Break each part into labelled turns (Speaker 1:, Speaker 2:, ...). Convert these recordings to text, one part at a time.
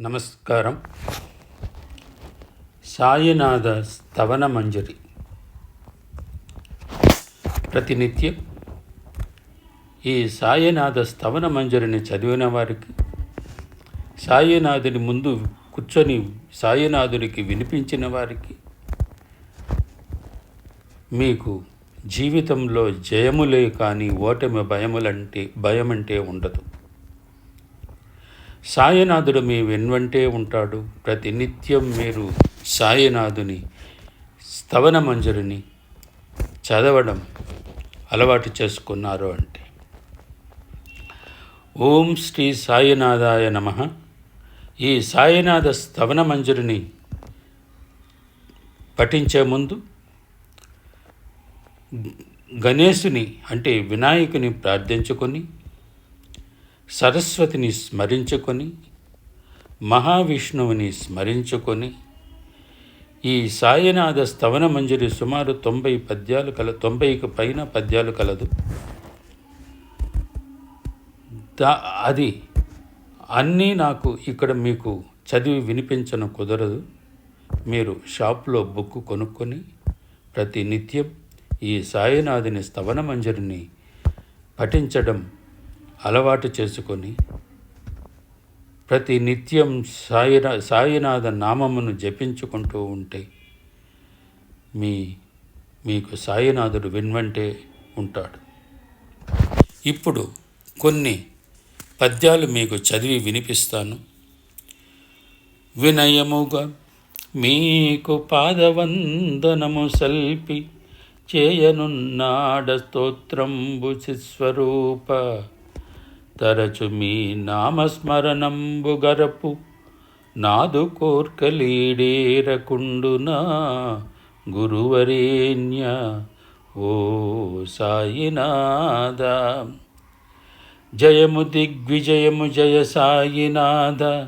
Speaker 1: నమస్కారం. సాయినాథ స్తవన మంజరి. ప్రతినిత్యం ఈ సాయినాథ స్తవన మంజరిని చదివిన వారికి సాయినాథుని ముందు కూర్చొని సాయినాథునికి వినిపించిన వారికి మీకు జీవితంలో జయములే కానీ ఓటమి భయములంటే భయమంటే ఉండదు. సాయినాథుడు మీ వెన్వంటే ఉంటాడు. ప్రతినిత్యం మీరు సాయినాథుని స్తవన మంజరిని చదవడం అలవాటు చేసుకున్నారు అంటే. ఓం శ్రీ సాయినాథాయ నమ. ఈ సాయినాథ స్తవన మంజరిని పఠించే ముందు గణేశుని అంటే వినాయకుని ప్రార్థించుకొని సరస్వతిని స్మరించుకొని మహావిష్ణువుని స్మరించుకొని ఈ సాయినాథ స్తవన మంజరి సుమారు తొంభై పద్యాలు కల తొంభైకి పైన పద్యాలు కలదు. దా అది అన్నీ నాకు ఇక్కడ మీకు చదివి వినిపించను కుదరదు. మీరు షాప్లో బుక్ కొనుక్కొని ప్రతి నిత్యం ఈ సాయినాథుని స్తవన మంజరిని పఠించడం అలవాటు చేసుకొని ప్రతి నిత్యం సాయినా సాయినాథ నామమును జపించుకుంటూ ఉంటే మీ మీకు సాయినాథుడు వెన్వంటే ఉంటాడు. ఇప్పుడు కొన్ని పద్యాలు మీకు చదివి వినిపిస్తాను. వినయముగా మీకు పాదవందనము సల్పి చేయనున్నాడ స్తోత్రంబు శిస్వరూప తరచు మీ నామస్మరణంబు గరపు. నాదు కోర్కలీడేరకుండునా గురువరేణ్య ఓ సాయినాథ. జయము దిగ్విజయము జయ సాయినాథ.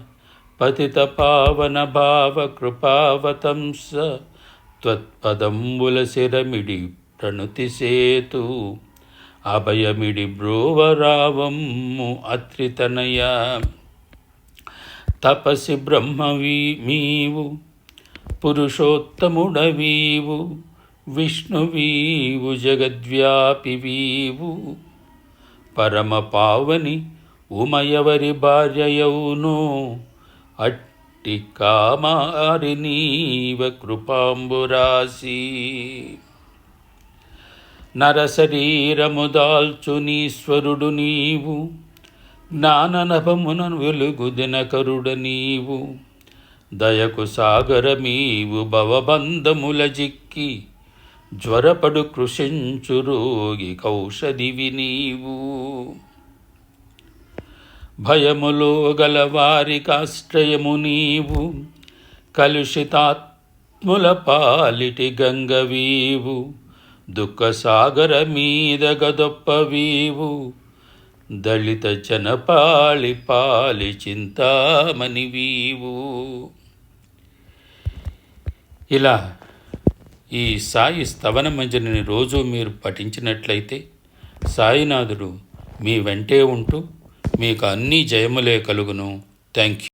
Speaker 1: పతిత పావన భావ కృపావతంస త్వత్పదంబుల శిరమిడి ప్రణుతి సేతు అభయమిడి బ్రోవరావమ్ము అత్రితనయ. తపసి బ్రహ్మవీ మీవు పురుషోత్తముడవీవు విష్ణువీవు జగద్వ్యాపివీవు పరమ పావని ఉమయవరి భార్యయౌను అట్టి కామారి నీవ కృపాంబురాసి నరశరీరము నీశ్వరుడు నీవు. జ్ఞాననభమున వెలుగు దినకరుడ నీవు. దయకు సాగరమీవు భవబంధముల జిక్కి. జ్వరపడు కృషించు రోగి కౌషధివి నీవు. భయములో గలవారి కాశ్రయము నీవు. కలుషితాత్ముల పాలిటి గంగవీవు దుఃఖ సాగర మీద గదొప్పవీవు దళిత జనపాలి పాలి చింతామణి వీవు ఇలా ఈ సాయి స్తవన మంజరిని రోజు మీరు పఠించినట్లయితే సాయినాథుడు మీ వెంటే ఉంటూ మీకు అన్ని జయములే కలుగును. Thank you